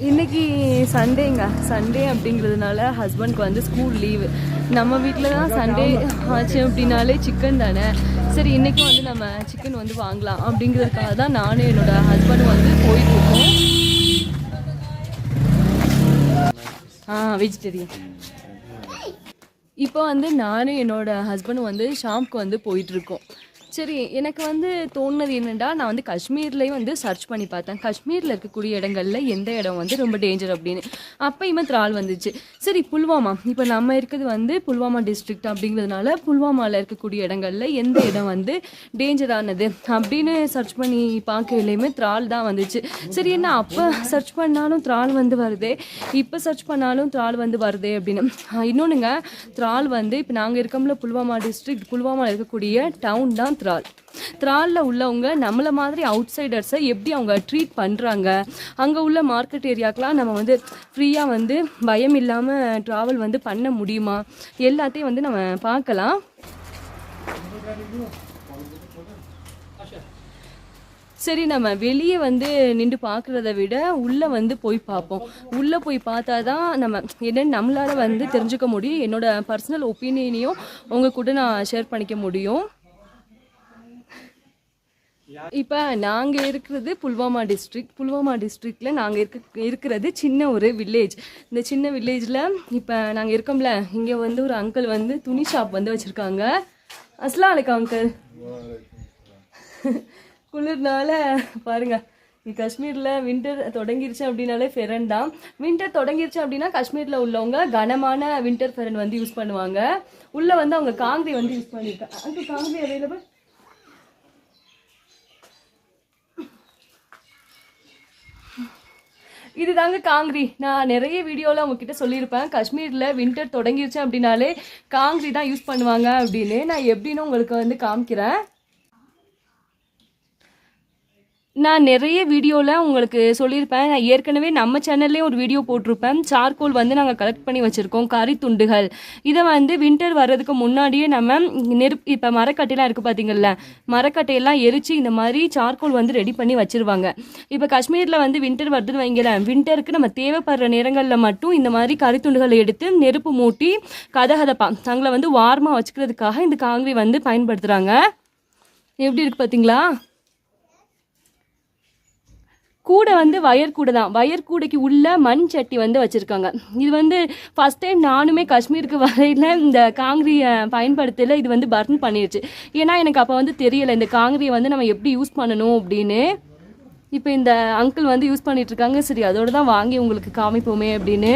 இன்னைக்கு சண்டேங்க சண்டே அப்படிங்கிறதுனால ஹஸ்பண்ட்க்கு வந்து ஸ்கூல் லீவு நம்ம வீட்டில் தான் சண்டே ஆச்சு அப்படின்னாலே சிக்கன் தானே? சரி இன்றைக்கும் வந்து நம்ம சிக்கன் வந்து வாங்கலாம் அப்படிங்கிறதுக்காக தான் நானும் என்னோட ஹஸ்பண்டும் வந்து போயிட்டுருக்கோம் ஆ வெஜிடேரியன் இப்போ வந்து நானும் என்னோடய ஹஸ்பண்டும் வந்து ஷாம்க்கு வந்து போயிட்டுருக்கோம் சரி எனக்கு வந்து தோணுனது என்னென்னா நான் வந்து காஷ்மீர்லேயும் வந்து சர்ச் பண்ணி பார்த்தேன். காஷ்மீரில் இருக்கக்கூடிய இடங்களில் எந்த இடம் வந்து ரொம்ப டேஞ்சர் அப்படின்னு. அப்பயுமே திரால் வந்துச்சு. சரி புல்வாமா. இப்போ நம்ம இருக்கிறது வந்து புல்வாமா டிஸ்ட்ரிக்ட் அப்படிங்கிறதுனால புல்வாமாவில் இருக்கக்கூடிய இடங்களில் எந்த இடம் வந்து டேஞ்சரானது அப்படின்னு சர்ச் பண்ணி பார்க்கலையுமே திரால் தான் வந்துச்சு. சரி என்ன அப்போ சர்ச் பண்ணாலும் திரால் வந்து வருதே? இப்போ சர்ச் பண்ணாலும் திரால் வந்து வருதே அப்படின்னு. இன்னொன்றுங்க திரால் வந்து இப்போ நாங்கள் இருக்கோம்ல புல்வாமா டிஸ்ட்ரிக்ட் புல்வாமாவில் இருக்கக்கூடிய டவுன் தான் த்ரால். த்ராலில் உள்ளவங்க நம்மளை மாதிரி அவுட் சைடர்ஸை எப்படி அவங்க ட்ரீட் பண்ணுறாங்க அங்கே உள்ள மார்க்கெட் ஏரியாக்கெலாம் நம்ம வந்து ஃப்ரீயாக வந்து பயம் இல்லாமல் ட்ராவல் வந்து பண்ண முடியுமா? எல்லாத்தையும் வந்து நம்ம பார்க்கலாம். சரி நம்ம வெளியே வந்து நின்று பார்க்குறத விட உள்ளே வந்து போய் பார்ப்போம். உள்ளே போய் பார்த்தா தான் நம்ம என்னன்னு நம்மளால் வந்து தெரிஞ்சுக்க முடியும். என்னோடய பர்சனல் ஒப்பீனியனையும் உங்கள் கூட நான் ஷேர் பண்ணிக்க முடியும். இப்போ நாங்கள் இருக்கிறது புல்வாமா டிஸ்ட்ரிக்ட் புல்வாமா டிஸ்ட்ரிக்டில் நாங்கள் இருக்க இருக்கிறது சின்ன ஒரு வில்லேஜ் இந்த சின்ன வில்லேஜில் இப்போ நாங்கள் இருக்கோம்ல இங்கே வந்து ஒரு அங்கிள் வந்து துணி ஷாப் வந்து வச்சுருக்காங்க. அஸ்லாம் அலைக்கா அங்கிள் குளிர்னால பாருங்கள் காஷ்மீரில் வின்டர் தொடங்கிருச்சு அப்படின்னாலே ஃபெரன் தான். வின்டர் தொடங்கிருச்சு அப்படின்னா காஷ்மீரில் உள்ளவங்க கனமான வின்டர் ஃபெரன் வந்து யூஸ் பண்ணுவாங்க. உள்ளே வந்து அவங்க காங்கிரி வந்து யூஸ் பண்ணியிருக்காங்க அங்கே காங்கிரி அவைலபிள் இதுதாங்க காங்கிரி. நான் நிறைய வீடியோவில் உங்ககிட்ட சொல்லியிருப்பேன். காஷ்மீரில் வின்டர் தொடங்கிருச்சு அப்படின்னாலே காங்கிரி தான் யூஸ் பண்ணுவாங்க அப்படின்னு. நான் எப்படின்னு உங்களுக்கு வந்து காமிக்கிறேன். நான் நிறைய வீடியோவில் உங்களுக்கு சொல்லியிருப்பேன். நான் ஏற்கனவே நம்ம சேனல்லே ஒரு வீடியோ போட்டிருப்பேன். சார்கோல் வந்து நாங்கள் கலெக்ட் பண்ணி வச்சுருக்கோம். கறி துண்டுகள். இதை வந்து வின்டர் வர்றதுக்கு முன்னாடியே நம்ம நெருப்பு இப்போ மரக்கட்டையெல்லாம் இருக்குது பார்த்தீங்கல்ல மரக்கட்டையெல்லாம் எரித்து இந்த மாதிரி சார்கோல் வந்து ரெடி பண்ணி வச்சுருவாங்க. இப்போ காஷ்மீரில் வந்து வின்டர் வருதுன்னு வைங்களேன். வின்டருக்கு நம்ம தேவைப்படுற நேரங்களில் மட்டும் இந்த மாதிரி கறி துண்டுகளை எடுத்து நெருப்பு மூட்டி கதகதப்பா தங்களை வந்து வார்மாக வச்சுக்கிறதுக்காக இந்த காங்கிரி வந்து பயன்படுத்துகிறாங்க எப்படி இருக்குது பார்த்தீங்களா கூடை வந்து வயர் கூடை தான். வயர் கூடைக்கு உள்ள மண் சட்டி வந்து வச்சுருக்காங்க. இது வந்து ஃபஸ்ட் டைம் நானுமே காஷ்மீருக்கு வரையில் இந்த காங்கிரியை பயன்படுத்தல இது வந்து பர்ன் பண்ணிடுச்சு ஏன்னா எனக்கு அப்போ வந்து தெரியலை இந்த காங்கிரியை வந்து நம்ம எப்படி யூஸ் பண்ணணும் அப்படின்னு. இப்போ இந்த அங்கிள் வந்து யூஸ் பண்ணிட்டு இருக்காங்க. சரி அதோட தான் வாங்கி உங்களுக்கு காமிப்போமே அப்படின்னு.